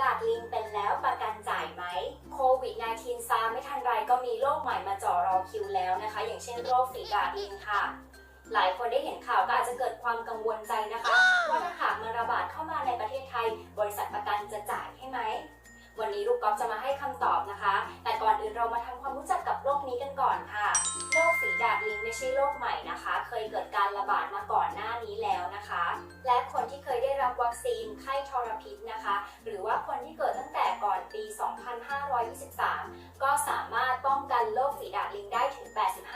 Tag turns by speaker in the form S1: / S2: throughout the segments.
S1: ดาดลิงเป็นแล้วประกันจ่ายไหมโควิด -19 ซาไม่ทันไรก็มีโรคใหม่มาจ่อรอคิวแล้วนะคะ อย่างเช่นโรคฝีดาดลิงค่ะ หลายคนได้เห็นข่าวก็อาจจะเกิดความกังวลใจนะคะ ว่าถ้าหากมันระบาดเข้ามาในประเทศไทย บริษัทประกันจะจ่ายให้ไหมวันนี้ลูกกอล์ฟจะมาให้คำตอบนะคะ แต่ก่อนอื่นเรามาทำความรู้จักกับโรคนี้กันก่อนค่ะ โรคฝีดาดลิงไม่ใช่โรคใหม่นะคะ เคยเกิดการระบาดมาก่อนหน้านี้แล้วนะคะ 2523 ก็สามารถป้องกันโรคฝีดาดลิงได้ถึง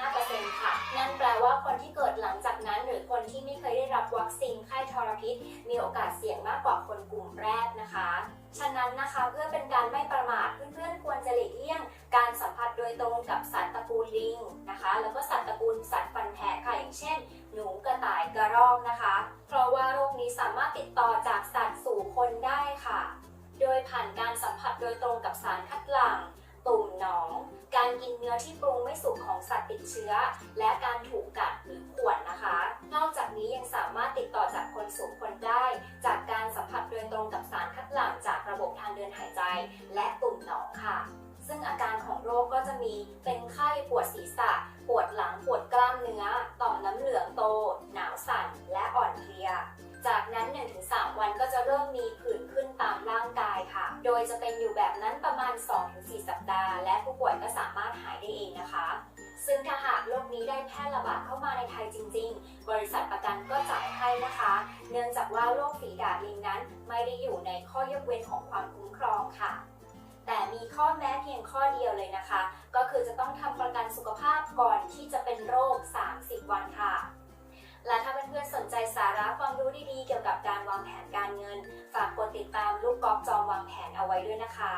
S1: 85%ค่ะ นั่นแปลว่าคนที่เกิดหลังจากนั้น หรือคนที่ไม่เคยได้รับวัคซีนไข้ทรพิษ มีโอกาสเสี่ยงมากกว่าคนกลุ่มแรกนะคะ ฉะนั้นนะคะเพื่อเป็นการไม่ประมาทเพื่อนๆควรจะหลีกเลี่ยง การสัมผัสโดยตรงกับสัตว์ตระกูลลิงนะคะ แล้วก็สัตว์ตระกูลสัตว์ฟันแทะค่ะอย่างเช่น หนูกระต่ายกระรอกนะคะ เพราะว่าโรคนี้สามารถติดต่อจากสัตว์สู่คนได้ค่ะ โดยผ่านการสัมผัส โดยตรงกับสารคัดหลั่งตุ่มหนอง การกินเนื้อที่ปรุงไม่สุกของสัตว์ติดเชื้อ และการถูกกัดหรือข่วนนะคะ นอกจากนี้ยังสามารถติดต่อจากคนสู่คนได้ จากการสัมผัสโดยตรงกับสารคัดหลั่งจากระบบทางเดินหายใจ และตุ่มหนองค่ะ ซึ่งอาการของโรคก็จะมีเป็นไข้ปวดศีรษะ ปวดหลังปวดกล้ามเนื้อ ต่อมน้ำเหลืองโต หนาวสั่นและอ่อนเพลีย จากนั้น 1-3 วันก็จะเริ่มมี ยค่ะโดยจะเป็นอยู่แบบนั้นประมาณ 2-4 สัปดาห์ และผู้ป่วยก็สามารถหายได้เองนะคะ ซึ่งถ้าหากโรคนี้ได้แพร่ระบาดเข้ามาในไทยจริง ๆ บริษัทประกันก็จ่ายให้นะคะ เนื่องจากว่าโรคฝีดาดลิงนั้น ไม่ได้อยู่ในข้อยกเว้นของความคุ้มครองค่ะแต่มีข้อแม้เพียงข้อเดียวเลยนะคะ ก็คือจะต้องทำประกันสุขภาพก่อนที่จะเป็นโรค 30 วันค่ะ วางแผนการเงิน ฝากกดติดตามลูกกอล์ฟจอมวางแผนเอาไว้ด้วยนะคะ